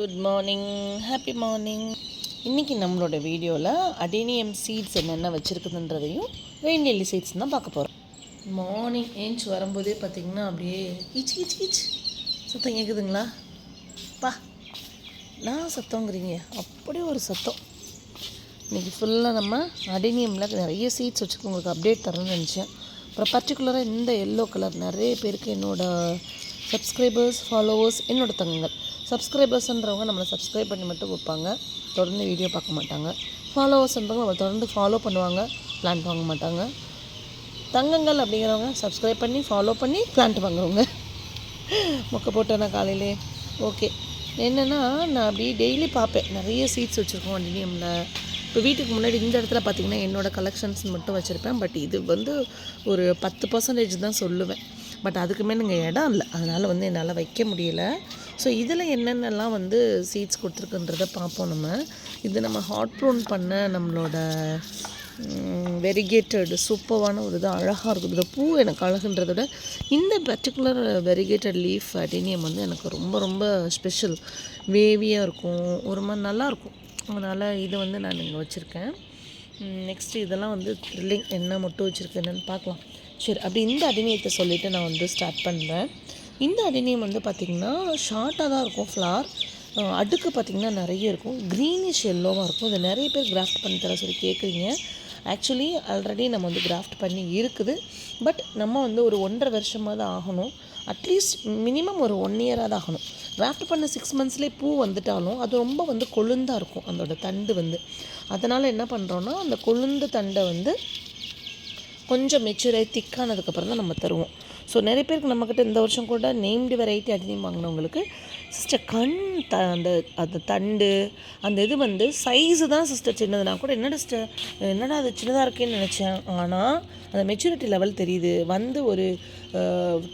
Good morning happy morning இன்றைக்கி நம்மளோட வீடியோவில் அடேனியம் சீட்ஸ் என்னென்ன வச்சுருக்குதுன்றதையும் ரெயின் லில்லி சீட்ஸ் தான் பார்க்க போகிறோம் மார்னிங் ஏஞ்ச் வரும்போதே பார்த்திங்கன்னா அப்படியே கீச் கீச் கீச் சத்தம் கேட்குதுங்களா பா நான் சத்தங்கிறீங்க. அப்படியே ஒரு சத்தம். இன்றைக்கி ஃபுல்லாக நம்ம அடேனியமில் நிறைய சீட்ஸ் வச்சுருக்கோம். உங்களுக்கு அப்டேட் தரணும்னு நினச்சேன். அப்புறம் பர்டிகுலராக இந்த எல்லோ கலர் நிறைய பேருக்கு என்னோடய சப்ஸ்கிரைபர்ஸ் ஃபாலோவர்ஸ் என்னோட தங்கங்கள். சப்ஸ்கிரைபர்ஸ்ன்றவங்க நம்மளை சப்ஸ்கிரைப் பண்ணி மட்டும் வைப்பாங்க. தொடர்ந்து வீடியோ பார்க்க மாட்டாங்க. ஃபாலோவர்ஸ்ன்றவங்க நம்மளை தொடர்ந்து ஃபாலோ பண்ணுவாங்க. பிளான்ட் வாங்க மாட்டாங்க. தங்கங்கள் அப்படிங்கிறவங்க சப்ஸ்கிரைப் பண்ணி ஃபாலோ பண்ணி பிளான்ட் வாங்குறவங்க. மொக்க போட்டேன்னா காலையிலே. ஓகே என்னென்னா நான் அப்படியே டெய்லி பார்ப்பேன். நிறைய சீட்ஸ் வச்சுருக்கோம் அண்டினியமில் இப்போ வீட்டுக்கு முன்னாடி இந்த இடத்துல பார்த்திங்கன்னா என்னோடய கலெக்ஷன்ஸ் மட்டும் வச்சுருப்பேன். பட் இது வந்து ஒரு பத்து பர்சன்டேஜ் தான் சொல்லுவேன். பட் அதுக்கு நீங்கள் இடம் இல்லை. அதனால் வந்து என்னால் வைக்க முடியல. ஸோ இதில் என்னென்னலாம் வந்து சீட்ஸ் கொடுத்துருக்குன்றத பார்ப்போம் நம்ம. இது நம்ம ஹாட் ப்ரூன் பண்ண நம்மளோட வெரிகேட்டடு சூப்பரான ஒரு இது அழகாக இருக்கும் இந்த பூ எனக்கு அழகுன்றத விட இந்த பர்டிகுலர் வெரிகேட்டட் லீஃப் அட்டினியம் வந்து எனக்கு ரொம்ப ரொம்ப ஸ்பெஷல் வேவியாக இருக்கும் ஒரு மாதிரி நல்லாயிருக்கும் அதனால் இது வந்து நான் இங்கே வச்சுருக்கேன். நெக்ஸ்ட்டு இதெல்லாம் வந்து த்ரில்லிங் என்ன மட்டும் வச்சுருக்கு என்னென்னு பார்க்கலாம். சரி அப்படி இந்த அடிமையத்தை சொல்லிவிட்டு நான் வந்து ஸ்டார்ட் பண்ணுறேன் இந்த அடினியம் வந்து பார்த்திங்கன்னா ஷார்ட்டாக தான் இருக்கும் ஃப்ளார் அடுக்கு பார்த்திங்கன்னா நிறைய இருக்கும். க்ரீனிஷ் எல்லோவாக இருக்கும். இதை நிறைய பேர் கிராஃப்ட் பண்ணி தர சொல்லி கேட்குறீங்க ஆக்சுவலி ஆல்ரெடி நம்ம வந்து கிராஃப்ட் பண்ணி இருக்குது. பட் நம்ம வந்து ஒரு ஒன்றரை வருஷமாக தான் ஆகணும் அட்லீஸ்ட் மினிமம் ஒரு ஒன் இயராக தான் ஆகணும். கிராஃப்ட் பண்ண சிக்ஸ் மந்த்ஸ்லேயே பூ வந்துட்டாலும் அது ரொம்ப வந்து கொழுந்தாக இருக்கும் அதோட தண்டு வந்து. அதனால் என்ன பண்ணுறோன்னா அந்த கொழுந்து தண்டை வந்து கொஞ்சம் மெச்சூராகி திக்கானதுக்கப்புறம் தான் நம்ம தருவோம். ஸோ நிறைய பேருக்கு நம்மக்கிட்ட இந்த வருஷம் கூட நேம்டு வெரைட்டி அதிகம் வாங்கினவங்களுக்கு சிஸ்டர் கண் த அந்த அந்த தண்டு அந்த இது வந்து சைஸு தான் சிஸ்டர் சின்னது. நான் கூட என்னடா சிஸ்டர் என்னடா அது சின்னதாக இருக்கேன்னு நினச்சேன். ஆனால் அந்த மெச்சூரிட்டி லெவல் தெரியுது. வந்து ஒரு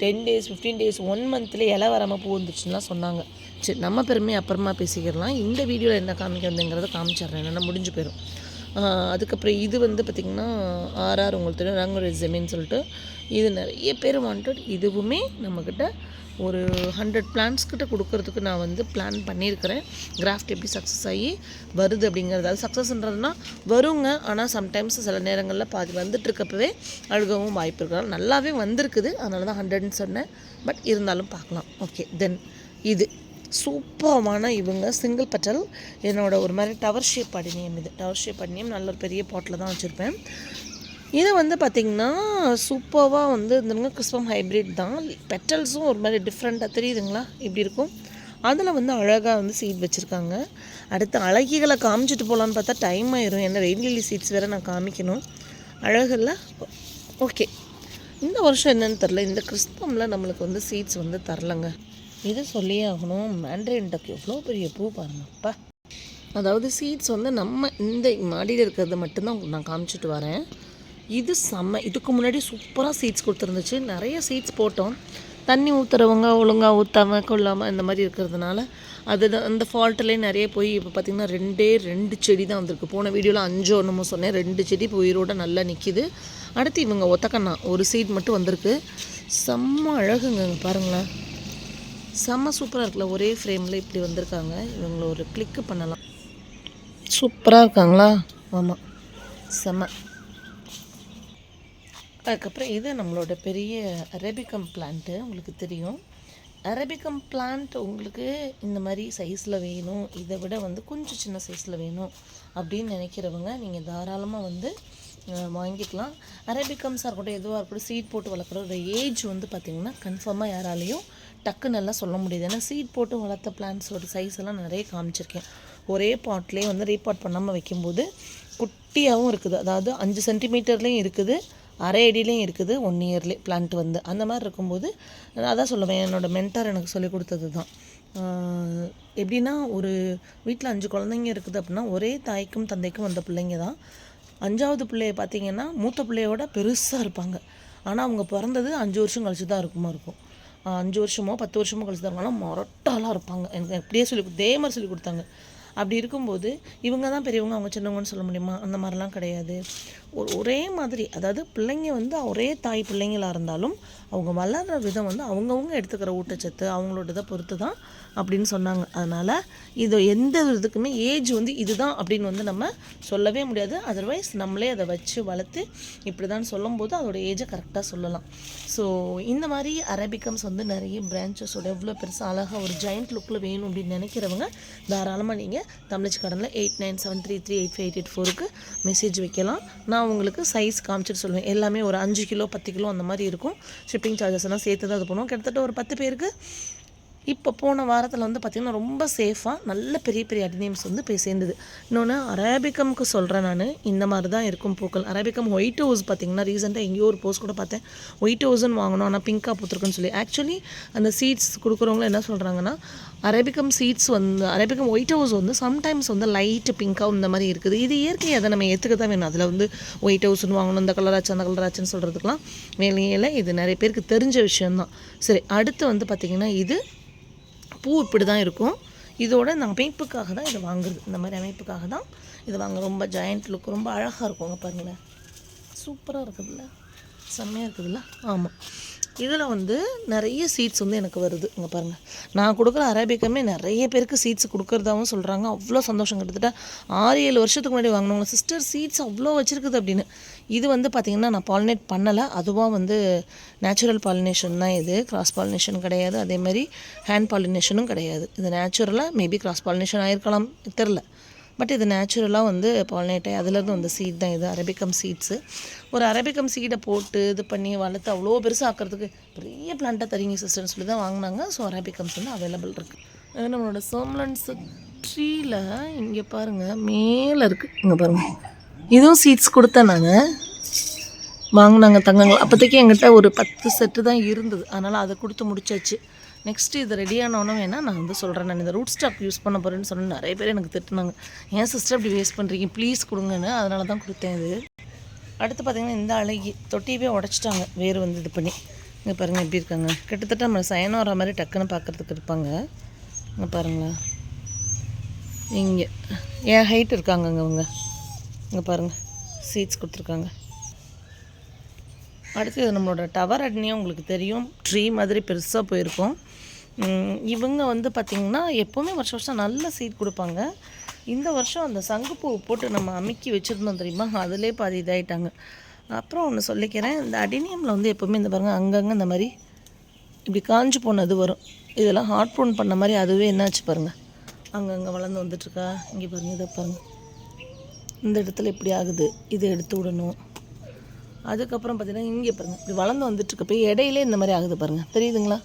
ten days fifteen days one மந்த்தில் இலை வராமல் பூ வந்துச்சுலாம் சொன்னாங்க. சரி நம்ம பெருமையை அப்புறமா பேசிக்கிறலாம் இந்த வீடியோவில் என்ன காமிக்க வந்தேங்கிறத காமிச்சிட்றேன். என்னென்னா முடிஞ்சு போயிடும் அதுக்கப்புறம் இது வந்து பார்த்திங்கன்னா ஆர்ஆர் உங்களுக்கு தெரியும் ரங்கோட ஜெமின்னு சொல்லிட்டு இது நிறைய பேர் வாண்டட் இதுவுமே நம்மக்கிட்ட ஒரு ஹண்ட்ரட் பிளான்ஸ் கிட்ட கொடுக்கறதுக்கு நான் வந்து பிளான் பண்ணியிருக்கிறேன். கிராஃப்ட் எப்படி சக்ஸஸ் ஆகி வருது அப்படிங்கிறது. சக்ஸஸ்ன்றதுனா வருங்க. ஆனால் சம்டைம்ஸ் சில நேரங்களில் பாதி வந்துட்டுருக்கப்பவே அழுகவும் வாய்ப்பு இருக்கலாம் நல்லாவே வந்திருக்குது. அதனால தான் ஹண்ட்ரட்னு சொன்னேன். பட் இருந்தாலும் பார்க்கலாம். ஓகே தென் இது சூப்பரமான இவங்க சிங்கிள் பட்டல். என்னோட ஒரு மாதிரி டவர் ஷேப் அடினியம் இது. டவர் ஷேப் அடினியம் நல்ல ஒரு பெரிய பாட்டில் தான் வச்சுருப்பேன். இது வந்து பார்த்திங்கன்னா சூப்பராக வந்து இருந்துங்க கிறிஸ்பம் ஹைப்ரிட் தான். பெட்டல்ஸும் ஒரு மாதிரி டிஃப்ரெண்ட்டாக தெரியுதுங்களா? இப்படி இருக்கும். அதில் வந்து அழகாக வந்து சீட் வச்சுருக்காங்க. அடுத்து அழகிகளை காமிச்சிட்டு போகலான்னு பார்த்தா டைம் ஆயிரும். ஏன்னா ரெயின்லிலி சீட்ஸ் வேறு நான் காமிக்கணும். அழகில் ஓகே இந்த வருஷம் என்னென்னு தெரில இந்த கிறிஸ்பமில் நம்மளுக்கு வந்து சீட்ஸ் வந்து தரலங்க. இது சொல்லியே ஆகணும். மேண்ட்ரின் டக் எவ்வளோ பெரிய பூ பாருங்கப்பா அதாவது சீட்ஸ் வந்து நம்ம இந்த மாடியில் இருக்கிறத மட்டும்தான் நான் காமிச்சிட்டு வரேன். இது செம்ம. இதுக்கு முன்னாடி சூப்பராக சீட்ஸ் கொடுத்துருந்துச்சு. நிறைய சீட்ஸ் போட்டோம். தண்ணி ஊற்றுறவங்க ஒழுங்காக ஊற்றாம கொள்ளாமல் இந்த மாதிரி இருக்கிறதுனால அது அந்த ஃபால்ட்டிலே நிறைய போய் இப்போ பார்த்திங்கன்னா ரெண்டே ரெண்டு செடி தான் வந்திருக்கு. போன வீடியோவில் அஞ்சு ஒன்றுமோ சொன்னேன். ரெண்டு செடி இப்போ உயிரோட நல்லா நிற்கிது அடுத்து இவங்க ஒத்தக்கண்ணா. ஒரு சீட் மட்டும் வந்திருக்கு. செம்ம அழகுங்க பாருங்களேன். செம்ம சூப்பராக இருக்குல்ல. ஒரே ஃப்ரேமில் இப்படி வந்திருக்காங்க. இவங்கள ஒரு கிளிக்கு பண்ணலாம். சூப்பராக இருக்காங்களா? ஆமாம் செம்ம. அதுக்கப்புறம் இது நம்மளோட பெரிய அரேபிகம் பிளான்ட்டு உங்களுக்கு தெரியும். அரேபிகம் பிளான்ட் உங்களுக்கு இந்த மாதிரி சைஸில் வேணும். இதை விட வந்து கொஞ்சம் சின்ன சைஸில் வேணும் அப்படின்னு நினைக்கிறவங்க நீங்கள் தாராளமாக வந்து வாங்கிக்கலாம். அரேபிகம்ஸாக இருக்கட்டும் எதுவாக இருக்கட்டும் சீட் போட்டு வளர்க்குற ஒரு ஏஜ் வந்து பார்த்திங்கன்னா கன்ஃபார்மாக யாராலையும் டக்குன்னு நல்லா சொல்ல முடியுது. ஏன்னா சீட் போட்டு வளர்த்த பிளான்ட்ஸோட சைஸ் எல்லாம் நிறைய காமிச்சிருக்கேன். ஒரே பாட்லேயே வந்து ரீபாட் பண்ணாமல் வைக்கும்போது குட்டியாகவும் இருக்குது. அதாவது அஞ்சு சென்டிமீட்டர்லேயும் இருக்குது. அரை அடியிலையும் இருக்குது ஒன் இயர்லேயே பிளான்ட் வந்து. அந்த மாதிரி இருக்கும்போது அதான் சொல்லுவேன் என்னோடய மென்டார் எனக்கு சொல்லிக் கொடுத்தது தான் எப்படின்னா ஒரு வீட்டில் அஞ்சு குழந்தைங்க இருக்குது அப்படின்னா ஒரே தாய்க்கும் தந்தைக்கும் வந்த பிள்ளைங்க தான் அஞ்சாவது பிள்ளைய பார்த்தீங்கன்னா மூத்த பிள்ளையோட பெருசாக இருப்பாங்க. ஆனால் அவங்க பிறந்தது அஞ்சு வருஷம் கழிச்சு தான் இருக்குமா. இருக்கும் அஞ்சு வருஷமோ பத்து வருஷமோ கழிச்சு தான் இருப்பாங்க மொரட்டாலாம் இருப்பாங்க. எனக்கு எப்படியே சொல்லி இதே மாதிரி சொல்லி கொடுத்தாங்க. அப்படி இருக்கும்போது இவங்க தான் பெரியவங்க அவங்க சின்னவங்கன்னு சொல்ல முடியுமா? அந்த மாதிரிலாம் கிடையாது. ஒரு ஒரே மாதிரி அதாவது பிள்ளைங்க வந்து ஒரே தாய் பிள்ளைங்களாக இருந்தாலும் அவங்க வளர்கிற விதம் வந்து அவங்கவுங்க எடுத்துக்கிற ஊட்டச்சத்து அவங்களோட இதை பொறுத்து தான் அப்படின்னு சொன்னாங்க. அதனால் இது எந்த இதுக்குமே ஏஜ் வந்து இதுதான் அப்படின்னு வந்து நம்ம சொல்லவே முடியாது. அதர்வைஸ் நம்மளே அதை வச்சு வளர்த்து இப்படி தான் சொல்லும்போது அதோட ஏஜை கரெக்டாக சொல்லலாம். ஸோ இந்த மாதிரி அரபிகம்ஸ் வந்து நிறைய பிரான்ச்சஸோட எவ்வளோ பெருசாக அழகாக ஒரு ஜாயிண்ட் லுக்கில் வேணும் அப்படின்னு நினைக்கிறவங்க தாராளமாக நீங்கள் தமிழ்ச்சி கடனில் eight nine seven three three eight five eight eight ஃபோருக்கு மெசேஜ் வைக்கலாம். நான் உங்களுக்கு சைஸ் காமிச்சிட்டு சொல்லுவேன் எல்லாமே ஒரு அஞ்சு கிலோ பத்து கிலோ அந்த மாதிரி இருக்கும். ஷிப்பிங் சார்ஜஸ் எல்லாம் சேர்த்து தான் அது பண்ணுவோம். கிட்டத்தட்ட ஒரு பத்து பேருக்கு இப்போ போன வாரத்தில் வந்து பார்த்திங்கன்னா ரொம்ப சேஃபாக நல்ல பெரிய பெரிய அடிநேம்ஸ் வந்து போய் சேர்ந்தது. இன்னொன்று அரேபிகம்க்கு சொல்கிறேன் நான். இந்த மாதிரி தான் இருக்கும் பூக்கள். அரேபிகம் ஒயிட் ஹவுஸ் பார்த்திங்கன்னா ரீசெண்டாக எங்கேயோ ஒரு போஸ்ட் கூட பார்த்தேன். ஒயிட் ஹவுஸ்ன்னு வாங்கணும் ஆனால் பிங்காக பூத்துருக்குன்னு சொல்லி. ஆக்சுவலி அந்த சீட்ஸ் கொடுக்குறவங்க என்ன சொல்கிறாங்கன்னா அரேபிகம் சீட்ஸ் வந்து அரேபிகம் ஒயிட் ஹவுஸ் வந்து சம்டைம்ஸ் வந்து லைட்டு பிங்காக இந்த மாதிரி இருக்குது. இது இயற்கையை அதை நம்ம ஏற்றுக்க தான் வேணும். அதில் வந்து ஒயிட் ஹவுஸ்னு வாங்கணும். இந்த கலர் ஆச்சு அந்த கலர் ஆச்சுன்னு சொல்கிறதுக்கெலாம் வேலையில் இது நிறைய பேருக்கு தெரிஞ்ச விஷயம்தான். சரி அடுத்து வந்து பார்த்திங்கன்னா இது பூ இப்படி தான் இருக்கும். இதோட இந்த அமைப்புக்காக தான் இதை வாங்குறது. இந்த மாதிரி அமைப்புக்காக தான் இதை வாங்க ரொம்ப ஜாயிண்ட் லுக் ரொம்ப அழகாக இருக்குங்க பாருங்களேன் சூப்பராக இருக்குதுல்ல. செம்மையாக இருக்குதுல்ல? ஆமாம் இதில் வந்து நிறைய சீட்ஸ் வந்து எனக்கு வருது. இங்கே பாருங்கள் நான் கொடுக்குற அரேபிக்கமே நிறைய பேருக்கு சீட்ஸ் கொடுக்குறதாகவும் சொல்கிறாங்க அவ்வளோ சந்தோஷம் கிட்டத்தட்ட ஆறு ஏழு வருஷத்துக்கு முன்னாடி வாங்கினவங்க. சிஸ்டர் சீட்ஸ் அவ்வளோ வச்சுருக்குது அப்படின்னு. இது வந்து பார்த்திங்கன்னா நான் பாலினேட் பண்ணலை. அதுவாக வந்து நேச்சுரல் பாலினேஷன் தான் இது. கிராஸ் பாலினேஷன் கிடையாது. அதேமாதிரி ஹேண்ட் பாலினேஷனும் கிடையாது. இது நேச்சுரலாக மேபி கிராஸ் பாலினேஷன் ஆயிருக்கலாம். தெரில பட் இது நேச்சுரலாக வந்து பாலினேட் ஆகி அதுலேருந்து வந்த சீட் தான் இது. அரபிக்கம் சீட்ஸு ஒரு அரபிக்கம் சீடை போட்டு இது பண்ணி வளர்த்து அவ்வளோ பெருசாக ஆக்கிறதுக்கு பெரிய பிளான்ட்டாக தரீங்க சிஸ்டர்னு சொல்லி தான் வாங்கினாங்க. ஸோ அரபிக்கம்ஸ் வந்து அவைலபிள் இருக்குது நம்மளோட சோம்லன்ஸ் ட்ரீயில் இங்கே பாருங்கள் மேலே இருக்குது இங்கே பாருங்கள் இதுவும் சீட்ஸ் கொடுத்தேன் நான். வாங்கினாங்க தங்கங்கள். அப்போதைக்கு எங்கிட்ட ஒரு பத்து செட்டு தான் இருந்தது. அதனால் அதை கொடுத்து முடிச்சாச்சு. நெக்ஸ்ட்டு இது ரெடியானோன்னு வேணால் நான் வந்து சொல்கிறேன் நான். இந்த ரூட் ஸ்டாக் யூஸ் பண்ண போகிறேன்னு சொன்ன நிறைய பேர் எனக்கு திட்டுனாங்க. ஏன் சிஸ்டர் இப்படி வேஸ்ட் பண்ணுறீங்க ப்ளீஸ் கொடுங்கன்னு. அதனால தான் கொடுத்தேன் இது. அடுத்து பார்த்திங்கன்னா இந்த அழகி தொட்டியவே உடச்சிட்டாங்க. வேறு வந்து இது பண்ணி. இங்கே பாருங்கள் எப்படி இருக்காங்க. கிட்டத்தட்ட நம்ம சயனம் வர மாதிரி டக்குன்னு பார்க்குறதுக்கு இருப்பாங்க இங்கே பாருங்களேன். இங்கே. என் ஹைட் இருக்காங்க அங்கே அவங்க இங்கே பாருங்கள் சீட்ஸ் கொடுத்துருக்காங்க. அடுத்து இது நம்மளோட டவர் அட்னியும் உங்களுக்கு தெரியும். ட்ரீ மாதிரி பெருசாக போயிருக்கும். இவங்க வந்து பார்த்திங்கன்னா எப்போவுமே வருஷம் வருஷம் நல்ல சீட் கொடுப்பாங்க. இந்த வருஷம் அந்த சங்குப்பூ போட்டு நம்ம அமுக்கி வச்சுருந்தோம் தெரியுமா? அதிலே பாதி இதாகிட்டாங்க அப்புறம் ஒன்று சொல்லிக்கிறேன். இந்த அடினியமில் வந்து எப்போவுமே இந்த பாருங்கள் அங்கங்கே இந்த மாதிரி இப்படி காஞ்சி போனது வரும். இதெல்லாம் ஹார்ட் ப்ரோன் பண்ண மாதிரி அதுவே என்னாச்சு பாருங்கள் அங்கங்கே வளர்ந்து வந்துட்டுருக்கா இங்கே பாருங்கள் இதை பாருங்கள் இந்த இடத்துல இப்படி ஆகுது இதை எடுத்து விடணும். அதுக்கப்புறம் பார்த்தீங்கன்னா இங்கே பாருங்கள் இப்படி வளர்ந்து வந்துட்டுருக்கப்போ இடையிலே இந்த மாதிரி ஆகுது பாருங்கள் தெரியுதுங்களா?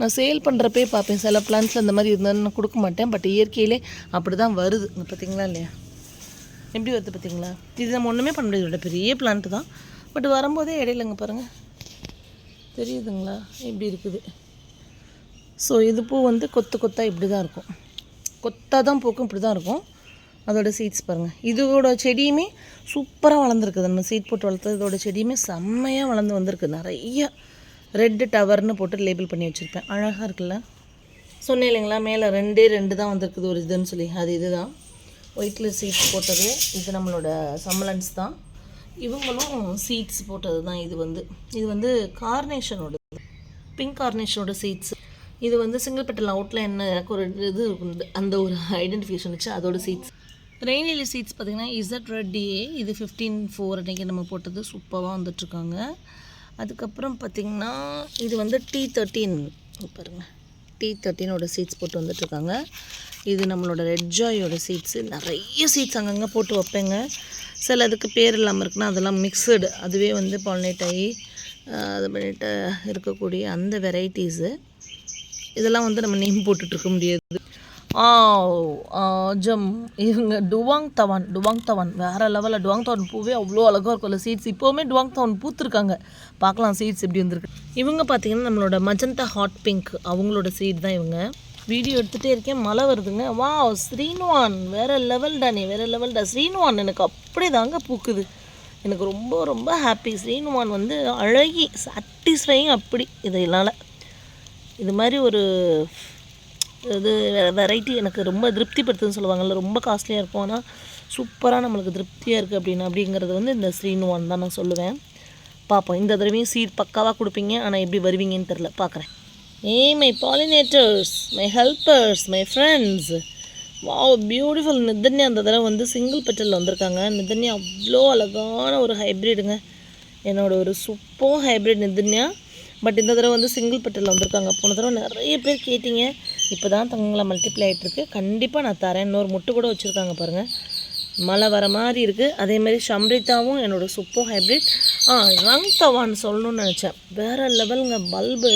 நான் சேல் பண்ணுறப்பே பார்ப்பேன் சில பிளான்ஸில் இந்த மாதிரி இருந்தாலும் நான் கொடுக்க மாட்டேன் பட் இயற்கையிலே அப்படி தான் வருது. இங்கே பார்த்தீங்களா இல்லையா? எப்படி வருது பார்த்தீங்களா இது நம்ம ஒன்றுமே பண்ண முடியாது பெரிய பிளான்ட்டு தான். பட் வரும்போதே இடையிலங்க பாருங்கள் தெரியுதுங்களா? இப்படி இருக்குது. ஸோ இது பூ வந்து கொத்து கொத்தாக இப்படி தான் இருக்கும். கொத்தாக தான் பூக்கும் இப்படி தான் இருக்கும். அதோட சீட்ஸ் பாருங்கள் இதோட செடியுமே சூப்பராக வளர்ந்துருக்குது. நம்ம சீட் போட்டு வளர்த்தது இதோட செடியுமே செம்மையாக வளர்ந்து வந்திருக்கு. நிறைய ரெட்டு டவர்னு போட்டு லேபிள் பண்ணி வச்சுருப்பேன். அழகாக இருக்குல்ல? சொன்னேன் இல்லைங்களா? மேலே ரெண்டே ரெண்டு தான் வந்திருக்குது. ஒரு இதுன்னு சொல்லி. அது இது தான் ஒயிட்டில் சீட்ஸ் போட்டது. இது நம்மளோட சம்மலன்ஸ் தான். இவங்களும் சீட்ஸ் போட்டது தான் இது வந்து. இது வந்து கார்னேஷனோட பிங்க் கார்னேஷனோட சீட்ஸ் இது வந்து சிங்கிள் பெட்டல் அவுட்டில் என்ன எனக்கு ஒரு இது அந்த ஒரு ஐடென்டிஃபிகேஷன் வச்சு அதோட சீட்ஸ் ரெயினிலி சீட்ஸ் பார்த்திங்கன்னா இசட் ரெட் இது ஃபிஃப்டீன் ஃபோர் அன்றைக்கி நம்ம போட்டது சூப்பராக வந்துட்டுருக்காங்க. அதுக்கப்புறம் பார்த்திங்கன்னா இது வந்து டி தேர்ட்டீன் பாருங்கள் டி தேர்ட்டீனோட சீட்ஸ் போட்டு வந்துட்டுருக்காங்க. இது நம்மளோட ரெட் ஜாயோட சீட்ஸு. நிறைய சீட்ஸ் அங்கங்கே போட்டு வைப்பேங்க. சில அதுக்கு பேர் இல்லாமல் இருக்குன்னா அதெல்லாம் மிக்சடு அதுவே வந்து பாலினேட் ஆகி அது பண்ணிட்டு இருக்கக்கூடிய அந்த வெரைட்டிஸு இதெல்லாம் வந்து நம்ம நேம் போட்டுட்ருக்க முடியாது. ஜம். இவங்க டுவாங் தவான் டுவாங் தவான். வேறு லெவலில் டுவாங் தவான் பூவே அவ்வளோ அழகாக இருக்கும்ல சீட்ஸ் இப்போவுமே டுவாங் தவான் பூத்துருக்காங்க. பார்க்கலாம் சீட்ஸ் எப்படி வந்திருக்கு. இவங்க பார்த்தீங்கன்னா நம்மளோட மஜந்தா ஹாட் பிங்க் அவங்களோட சீட் தான் இவங்க. வீடியோ எடுத்துகிட்டே இருக்கேன். மழை வருதுங்க. வா ஸ்ரீனுவான். வேறு லெவல்டா நீ வேறு லெவல்டா ஸ்ரீனுவான் எனக்கு அப்படி தாங்க பூக்குது. எனக்கு ரொம்ப ரொம்ப ஹாப்பி ஸ்ரீனுவான் வந்து அழகி சாட்டிஸ்ஃபைங் அப்படி. இதனால் இது மாதிரி ஒரு இது வெரைட்டி எனக்கு ரொம்ப திருப்திப்படுத்துன்னு சொல்லுவாங்கல்ல ரொம்ப காஸ்ட்லியாக இருக்கும். ஆனால் சூப்பராக நம்மளுக்கு திருப்தியாக இருக்குது அப்படின்னு அப்படிங்கிறது வந்து இந்த ஸ்ரீனுவான் தான் நான் சொல்லுவேன். பார்ப்போம் இந்த தடவையும் சீட் பக்காவாக கொடுப்பீங்க. ஆனால் எப்படி வருவீங்கன்னு தெரில பார்க்குறேன் hey my pollinators my helpers my friends wow beautiful Nithanya அந்த தடவை வந்து சிங்கிள் பெட்டலில் வந்திருக்காங்க. நிதன்யா அவ்வளோ அழகான ஒரு ஹைப்ரிடுங்க என்னோட ஒரு சூப்பர் ஹைப்ரிட் நிதன்யா. பட் இந்த தடவை வந்து சிங்கிள் பெட்டலில் வந்திருக்காங்க. போன தடவை நிறைய பேர் கேட்டிங்க. இப்போ தான் தங்களை மல்டிப்ளை ஆகிட்டுருக்கு கண்டிப்பாக நான் தரேன். இன்னொரு முட்டு கூட வச்சுருக்காங்க பாருங்கள் மழை வர மாதிரி இருக்குது அதே மாதிரி ஷம்ரிதாவும் என்னோட சூப்பர் ஹைப்ரிட் ஆ ரங் தவான்னு சொல்லணும்னு நினச்சேன். வேறு லெவலுங்க பல்பு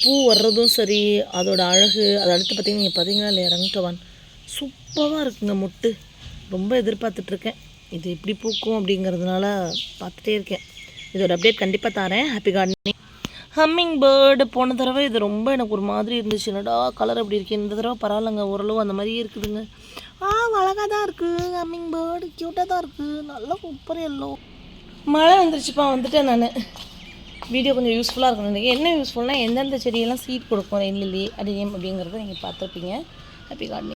பூ வர்றதும் சரி அதோடய அழகு அதை அடுத்து பார்த்தீங்கன்னா நீங்கள் பார்த்தீங்கன்னா இல்லையா ரங் தவான்? சூப்பராக இருக்குங்க முட்டு. ரொம்ப எதிர்பார்த்துட்ருக்கேன். இது எப்படி பூக்கும் அப்படிங்கிறதுனால பார்த்துட்டே இருக்கேன். இதோட அப்டேட் கண்டிப்பாக தரேன். ஹாப்பி கார்டனிங் ஹம்மிங் பேர்டு போன தடவை இது ரொம்ப எனக்கு ஒரு மாதிரி இருந்துச்சு. என்னடா கலர் அப்படி இருக்கு? இந்த தடவை பரவாயில்லைங்க. ஓரளவு அந்த மாதிரியே இருக்குதுங்க. ஆ அழகாக தான் இருக்குது ஹம்மிங் பேர்டு க்யூட்டாக தான் இருக்குது நல்லா சூப்பர் எல்லோ மழை வந்துருச்சுப்பா. வந்துட்டேன் நான். வீடியோ கொஞ்சம் யூஸ்ஃபுல்லாக இருக்கும் நினைக்கிறேன். என்ன யூஸ்ஃபுல்னால் எந்தெந்த செடியெல்லாம் சீட் கொடுக்கும் ரெயின் அடியம் அப்படிங்கிறத நீங்கள் பார்த்துருப்பீங்க. Happy gardening